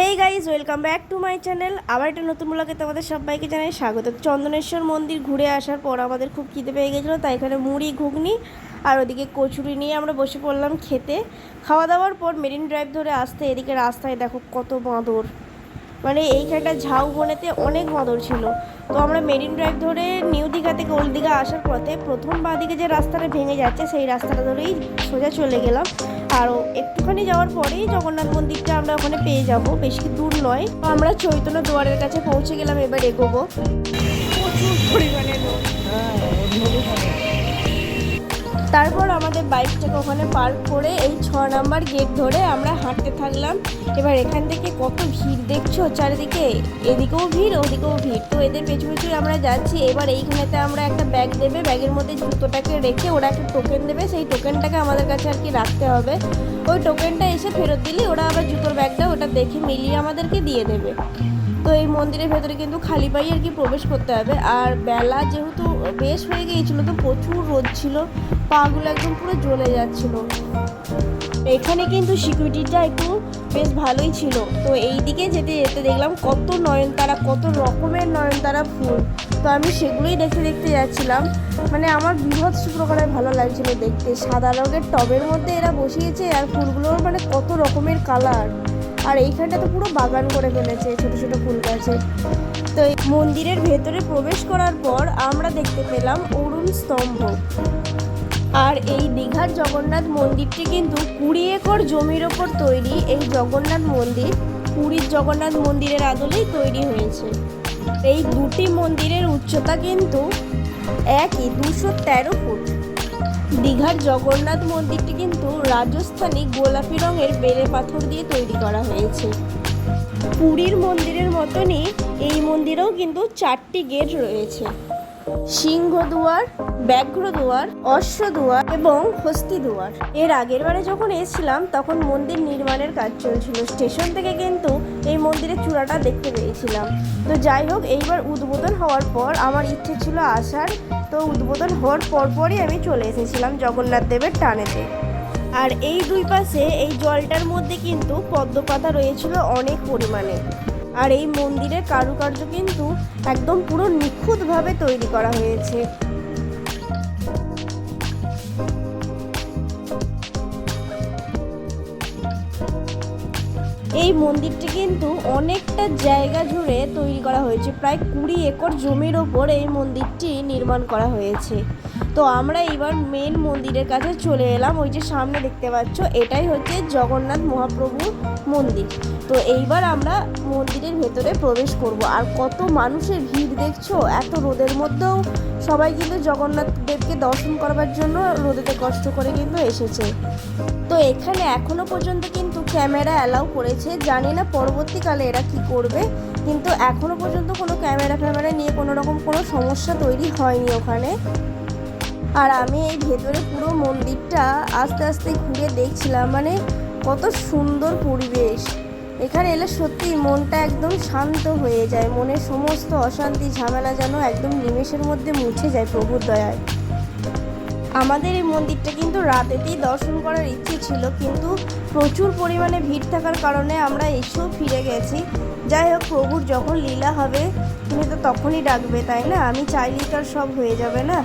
Hey guys welcome back to my channel আবার একটা নতুন ব্লগে তোমাদের সবাইকে জানাই স্বাগত। চন্দনেশ্বর মন্দির ঘুরে আসার পর আমাদের খুব খিদে পেয়ে গেছিল, তাই এখানে মুড়ি, ঘুগনি আর ওদিকে কচুরি নিয়ে আমরা বসে পড়লাম খেতে। খাওয়া দাওয়ার পর মেরিন ড্রাইভ ধরে আসতে এদিকে রাস্তায় দেখো কত বাঁদর। মানে এইখানটা ঝাউ বনেতে অনেক বাঁদর ছিল। তো আমরা মেরিন ড্রাইভ ধরে নিউ দীঘা থেকে ওল্ড দীঘা আসার পথে প্রথম বাঁদিকে যে রাস্তাটা ভেঙে যাচ্ছে, সেই রাস্তাটা ধরেই সোজা চলে গেলাম। আর একটুখানি যাওয়ার পরেই জগন্নাথ মন্দিরটা আমরা ওখানে পেয়ে যাব, বেশি দূর নয়। আমরা চৈতন্য দুয়ারের কাছে পৌঁছে গেলাম এবার এগোবো। প্রচুর পরিমাণে লোক তারপর আমাদের বাইকটাকে ওখানে পার্ক করে এই ছ নাম্বার গেট ধরে আমরা হাঁটতে থাকলাম। এবার এখান থেকে কত ভিড় দেখছ? চারিদিকে এদিকেও ভিড়, ওদিকেও ভিড়। তো এদের পেছু পেছু আমরা যাচ্ছি। এবার এইখানেতে আমরা একটা ব্যাগ দেবে। ব্যাগের মধ্যে জুতোটাকে রেখে ওরা একটা টোকেন দেবে। সেই টোকেনটাকে আমাদের কাছে আর কি রাখতে হবে। ওই টোকেনটা এসে ফেরত দিলে ওরা আবার জুতোর ব্যাগটা ওটা দেখে মিলিয়ে আমাদেরকে দিয়ে দেবে। তো এই মন্দিরের ভেতরে কিন্তু খালি পায়ে আর কি প্রবেশ করতে হবে। আর বেলা যেহেতু বেশ হয়ে গিয়েছিল, তো প্রচুর রোদ ছিল, পাগুলো একদম পুরো জ্বলে যাচ্ছিল। এখানে কিন্তু সিকিউরিটিটা একটু বেশ ভালোই ছিল। তো এই দিকে যেতে যেতে দেখলাম কত নয়নতারা, কত রকমের নয়নতারা ফুল। তো আমি সেগুলোই দেখতে দেখতে যাচ্ছিলাম। মানে আমার বৃহৎ প্রকারে ভালো লাগছিল দেখতে। সাদা রঙের টবের মধ্যে এরা বসিয়েছে, আর ফুলগুলোর মানে কত রকমের কালার। আর এইখানটা তো পুরো বাগান করে ফেলেছে, ছোট ছোট ফুল গাছে। তো এই মন্দিরের ভেতরে প্রবেশ করার পর আমরা দেখতে পেলাম অরুণ স্তম্ভ। আর এই দীঘার জগন্নাথ মন্দিরটি কিন্তু কুড়ি একর জমির ওপর তৈরি। এই জগন্নাথ মন্দির পুরীর জগন্নাথ মন্দিরের আদলেই তৈরি হয়েছে। এই দুটি মন্দিরের উচ্চতা কিন্তু একই, দুশো তেরো ফুট। দীঘার জগন্নাথ মন্দিরটি কিন্তু রাজস্থানী গোলাপি রঙের বেলে পাথর দিয়ে তৈরি করা হয়েছে। পুরীর মন্দিরের মতনই এই মন্দিরেও কিন্তু চারটি গেট রয়েছে। সিংহ দুয়ার, ব্যাঘ্র দুয়ার, অশ্ব দুয়ার এবং হস্তি দুয়ার। এর আগের বারে যখন এসেছিলাম, তখন মন্দির নির্মাণের কাজ চলছিল। স্টেশন থেকে কিন্তু এই মন্দিরের চূড়াটা দেখতে পেয়েছিলাম। তো যাই হোক, এইবার উদ্বোধন হওয়ার পর আমার ইচ্ছে ছিল আসার। তো উদ্বোধন হওয়ার পরপরই আমি চলে এসেছিলাম জগন্নাথ দেবের টানেতে। আর এই দুই পাশে এই জলটার মধ্যে কিন্তু পদ্মপাতা রয়েছিল অনেক পরিমাণে। আর এই মন্দিরের কারুকার্য কিন্তু একদম পুরো নিখুঁতভাবে তৈরি করা হয়েছে। এই মন্দিরটি কিন্তু অনেকটা জায়গা জুড়ে তৈরি করা হয়েছে। প্রায় কুড়ি একর জমির ওপর এই মন্দিরটি নির্মাণ করা হয়েছে। তো আমরা এইবার মেন মন্দিরের কাছে চলে এলাম। ওই যে সামনে দেখতে পাচ্ছ, এটাই হচ্ছে জগন্নাথ মহাপ্রভু মন্দির। তো এইবার আমরা মন্দিরের ভেতরে প্রবেশ করব। আর কত মানুষের ভিড় দেখছ? এত রোদের মধ্যেও সবাই কিন্তু জগন্নাথ দেবকে দর্শন করবার জন্য রোদেতে কষ্ট করে কিন্তু এসেছে। তো এখানে এখনও পর্যন্ত কিন্তু ক্যামেরা অ্যালাউ করেছে। জানি না পরবর্তীকালে এরা কি করবে, কিন্তু এখনও পর্যন্ত কোনো ক্যামেরা ফ্যামেরা নিয়ে কোনো রকম কোনো সমস্যা তৈরি হয়নি ওখানে। আর আমি এই ভেতরে পুরো মন্দিরটা আস্তে আস্তে ঘুরে দেখছিলাম মানে কত সুন্দর পরিবেশ। এখানে এলে সত্যি মনটা একদম শান্ত হয়ে যায় মনের সমস্ত অশান্তি, ঝামেলা যেন একদম নিমেষের মধ্যে মুছে যায় প্রভুর দয়ায়। আমাদের এই মন্দিরটা কিন্তু রাতেতেই দর্শন করার ইচ্ছে ছিল, কিন্তু প্রচুর পরিমাণে ভিড় থাকার কারণে আমরা এসেও ফিরে গেছি। যাই হোক, প্রভুর যখন লীলা হবে, তুমি তো তখনই ডাকবে, তাই না? আমি চাইলেই তো সব হয়ে যাবে না।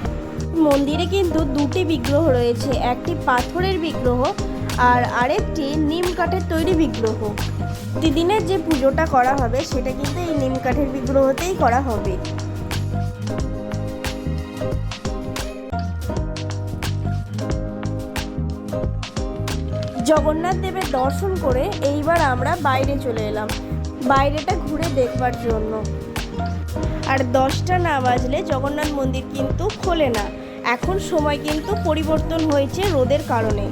মন্দিরে কিন্তু দুটি বিগ্রহ রয়েছে, একটি পাথরের বিগ্রহ আর আরেকটি নিম কাঠের তৈরি বিগ্রহ। প্রতিদিনের যে পুজোটা করা হবে, সেটা কিন্তু এই নিম কাঠের বিগ্রহতেই করা হবে। জগন্নাথ দেবের দর্শন করে এইবার আমরা বাইরে চলে এলাম। বাইরেটা ঘুরে দেখবার জন্য। আর দশটা না বাজলে জগন্নাথ মন্দির কিন্তু খোলে না। এখন সময় কিন্তু পরিবর্তন হয়েছে রোদের কারণে।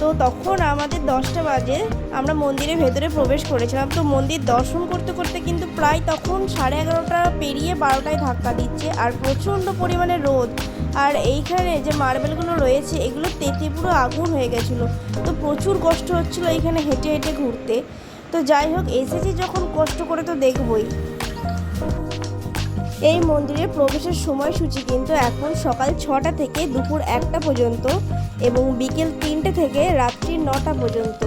তো তখন আমাদের দশটা বাজে, আমরা মন্দিরের ভেতরে প্রবেশ করেছিলাম। তো মন্দির দর্শন করতে করতে কিন্তু প্রায় তখন সাড়ে এগারোটা পেরিয়ে বারোটায় ধাক্কা দিচ্ছে। আর প্রচণ্ড পরিমাণে রোদ। আর এইখানে যে মার্বেলগুলো রয়েছে, এগুলো তেতে পুরো আগুন হয়ে গেছিল। তো প্রচুর কষ্ট হচ্ছিল এইখানে হেঁটে হেঁটে ঘুরতে। তো যাই হোক, এসেছি যখন কষ্ট করে তো দেখবই। এই মন্দিরে প্রবেশের সময়সূচি কিন্তু এখন সকাল ছটা থেকে দুপুর একটা পর্যন্ত এবং বিকেল তিনটে থেকে রাত্রি নটা পর্যন্ত।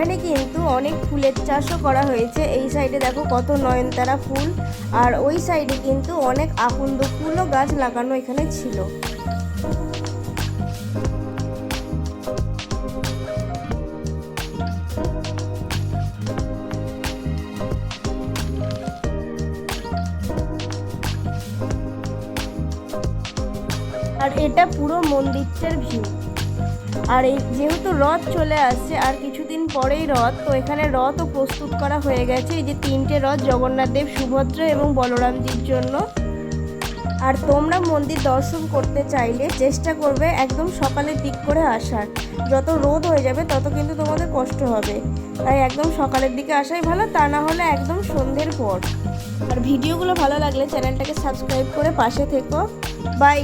এখানে কিন্তু অনেক ফুলের চাষও করা হয়েছে। এই সাইডে দেখো কত নয়নতারা ফুল। আর ওই সাইডে কিন্তু অনেক আকন্দ ফুলও গাছ লাগানো এখানে ছিল। আর এটা পুরো মন্দিরটার ভিউ। আর এই যেহেতু রথ চলে আসছে, আর কিছুদিন পরেই রথ, তো এখানে রথও প্রস্তুত করা হয়ে গেছে। এই যে তিনটে রথ, জগন্নাথ দেব, সুভদ্রা এবং বলরামজির জন্য। আর তোমরা মন্দির দর্শন করতে চাইলে চেষ্টা করবে একদম সকালের দিক করে আসার। যত রোদ হয়ে যাবে, তত কিন্তু তোমাদের কষ্ট হবে। তাই একদম সকালের দিকে আসাই ভালো, তা না হলে একদম সন্ধ্যের পর। আর ভিডিওগুলো ভালো লাগলে চ্যানেলটাকে সাবস্ক্রাইব করে পাশে থেকো। বাই!